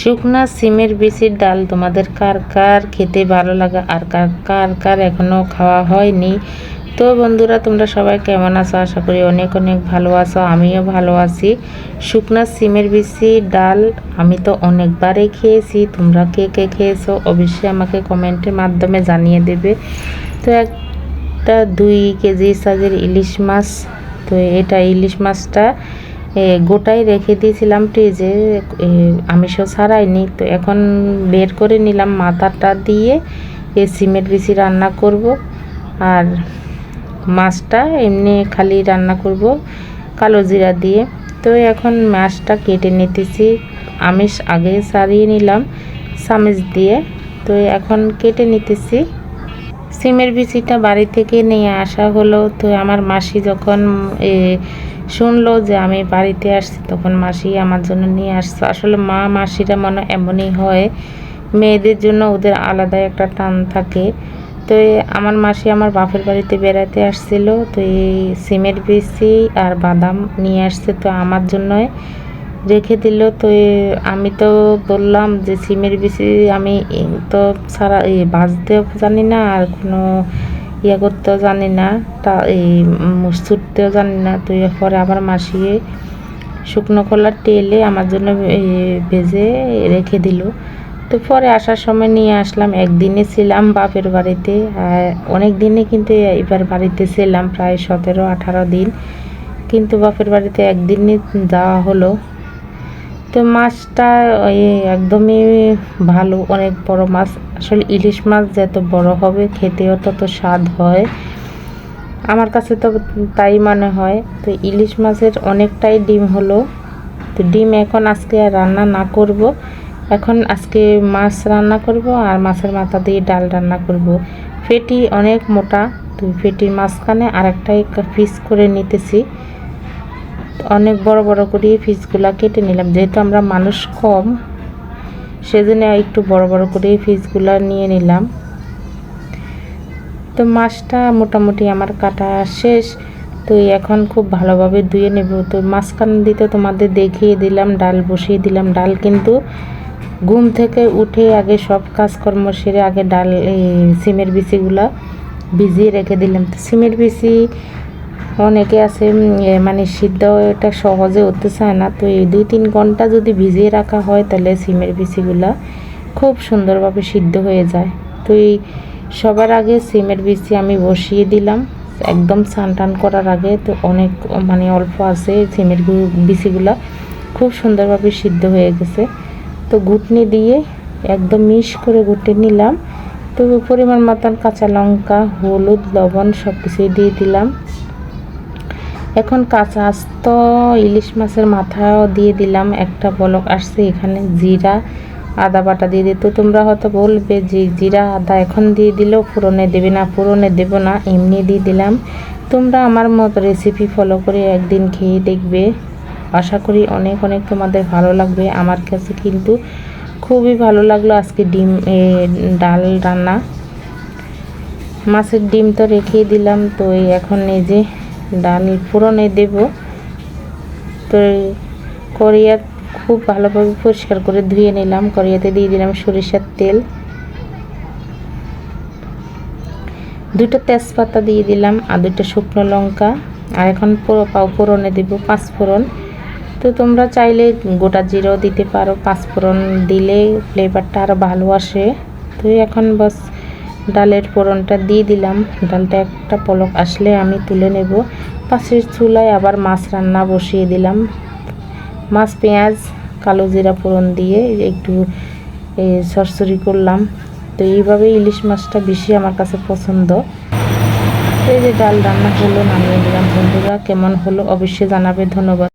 শুকনা সিমের বিচির ডাল তোমাদের কার কার খেতে ভালো লাগে আর কার কার কার এখনও খাওয়া হয়নি? তো বন্ধুরা, তোমরা সবাই কেমন আছো? আশা করি অনেক অনেক ভালো আছো, আমিও ভালো আছি। শুকনা সিমের বিচি ডাল আমি তো অনেকবারই খেয়েছি, তোমরা কে কে খেয়েছো অবশ্যই আমাকে কমেন্টের মাধ্যমে জানিয়ে দেবে। তো একটা দুই কেজি সাইজের ইলিশ মাছ, তো এটা ইলিশ মাছটা গোটাই রেখে দিয়েছিলাম ফ্রিজে এ, আমিষও ছাড়াইনি তো এখন বের করে নিলাম মাথাটা দিয়ে এ সিমের বিচি রান্না করব। আর মাছটা এমনি খালি রান্না করব কালো জিরা দিয়ে। তো এখন মাছটা কেটে নিতেছি আমিষ আগে সারিয়ে নিলাম চামিচ দিয়ে। তো এখন কেটে নিতেছি। সিমের বিচিটা বাড়ি থেকে নিয়ে আসা হলো। তো আমার মাসি যখন শুনলো যে আমি বাড়িতে আসছি, তখন মাসি আমার জন্য নিয়ে আসছে। আসলে মা মাসিরা মনে এমনই হয়, মেয়েদের জন্য ওদের আলাদা একটা টান থাকে। তো আমার মাসি আমার বাপের বাড়িতে বেড়াতে আসছিল। তো এই সিমের বিচি আর বাদাম নিয়ে আসছে, তো আমার জন্যই রেখে দিল, তো আমি তো বললাম যে সিমের বিচি আমি তো সারা ভাজতেও জানি না, আর কোনো ইয়ে করতেও জানি না, তা এই ছুটতেও জানি না। তো এরপরে আবার মাসিয়ে শুকনো কলার তেলে আমার জন্য ভেজে রেখে দিল। তো পরে আসার সময় নিয়ে আসলাম একদিনে ছিলাম বাপের বাড়িতে অনেক দিনে কিন্তু এবার বাড়িতে ছিলাম, প্রায় সতেরো আঠারো দিন। কিন্তু বাপের বাড়িতে একদিনই যাওয়া হলো। তো মাছটা ওই একদমই ভালো, অনেক বড় মাছ। আসলে ইলিশ মাছ যত বড় হবে, খেতেও তত স্বাদ হয়। আমার কাছে তো তাই মনে হয়। তো ইলিশ মাছের অনেকটাই ডিম হলো। তো ডিম এখন আজকে আর রান্না না করব। এখন আজকে মাছ রান্না করব আর মাছের মাথা দিয়ে ডাল রান্না করব। ফেটি অনেক মোটা, তো ফেটির মাঝখানে আরেকটাই পিস করে নিতেছি। অনেক বড় বড় করে পিসগুলা কেটে নিলাম। যেহেতু আমরা মানুষ কম, সেজন্য একটু বড় বড় করে পিসগুলা নিয়ে নিলাম। তো মাছটা মোটামুটি আমার কাটা শেষ। তো এখন খুব ভালোভাবে ধুয়ে নেব। তো মাঝখান দিতে তোমাদের দেখিয়ে দিলাম, ডাল বসিয়ে দিলাম। ডাল কিন্তু ঘুম থেকে উঠে আগে সব কাজকর্ম সেরে আগে ডাল, এই সিমের বিচিগুলা ভিজিয়ে রেখে দিলাম। তো সিমের বিচি অনেকে আছে মানে সিদ্ধ এটা সহজে হতে চায় না। তো এই দুই তিন ঘণ্টা যদি ভিজিয়ে রাখা হয়, তাহলে সিমের বিচিগুলা খুব সুন্দরভাবে সিদ্ধ হয়ে যায়। তো এই সবার আগে সিমের বিচি আমি বসিয়ে দিলাম। একদম স্নান টান করার আগে তো অনেক মানে অল্প আছে সিমের বিচিগুলা। খুব সুন্দরভাবে সিদ্ধ হয়ে গেছে। তো ঘুটনি দিয়ে একদম মিশ করে ঘুটে নিলাম। তো পরিমাণ মতন কাঁচা লঙ্কা, হলুদ, লবণ সব কিছুই দিয়ে দিলাম। এখন কাঁচা আস্ত ইলিশ মাছের মাথাও দিয়ে দিলাম। একটা বলক আসছে, এখানে জিরা, আদা বাটা দিয়ে দিতে। তোমরা হয়তো বলবে যে জিরা, আদা এখন দিয়ে দিলেও ফোড়নে দেবে না ফোড়নে দেবো না, এমনি দিয়ে দিলাম। তোমরা আমার মতো রেসিপি ফলো করে একদিন খেয়ে দেখবে। আশা করি অনেক অনেক তোমাদের ভালো লাগবে। আমার কাছে কিন্তু খুবই ভালো লাগল আজকে ডিম ডাল রান্না। মাছের ডিম তো রেখেই দিলাম। তো এখন এই যে ডাল ফোড়নে দেব। তো কড়িয়া খুব ভালোভাবে পরিষ্কার করে ধুয়ে নিলাম। কড়িয়াতে দিয়ে দিলাম সরিষার তেল। দুটো তেজপাতা দিয়ে দিলাম আর দুটো শুকনো লঙ্কা। আর এখন পুরো পাও ফোড়নে দেব পাঁচ ফোড়ন। তো তোমরা চাইলে গোটা জিরাও দিতে পারো। পাঁচ ফোড়ন দিলে ফ্লেভারটা আরও ভালো আসে। তো এখন বাস ডালের ফোড়নটা দিয়ে দিলাম। ডালটা একটা পলক আসলে আমি তুলে নেব। পাশের চুলায় আবার মাছ রান্না বসিয়ে দিলাম। মাছ, পেঁয়াজ, কালো জিরা ফোড়ন দিয়ে একটু সরসরি করলাম। তো এইভাবে ইলিশ মাছটা বেশি আমার কাছে পছন্দ। এই যে ডাল রান্না হলো নামিয়ে দিলাম। বন্ধুরা, কেমন হলো অবশ্যই জানাবে। ধন্যবাদ।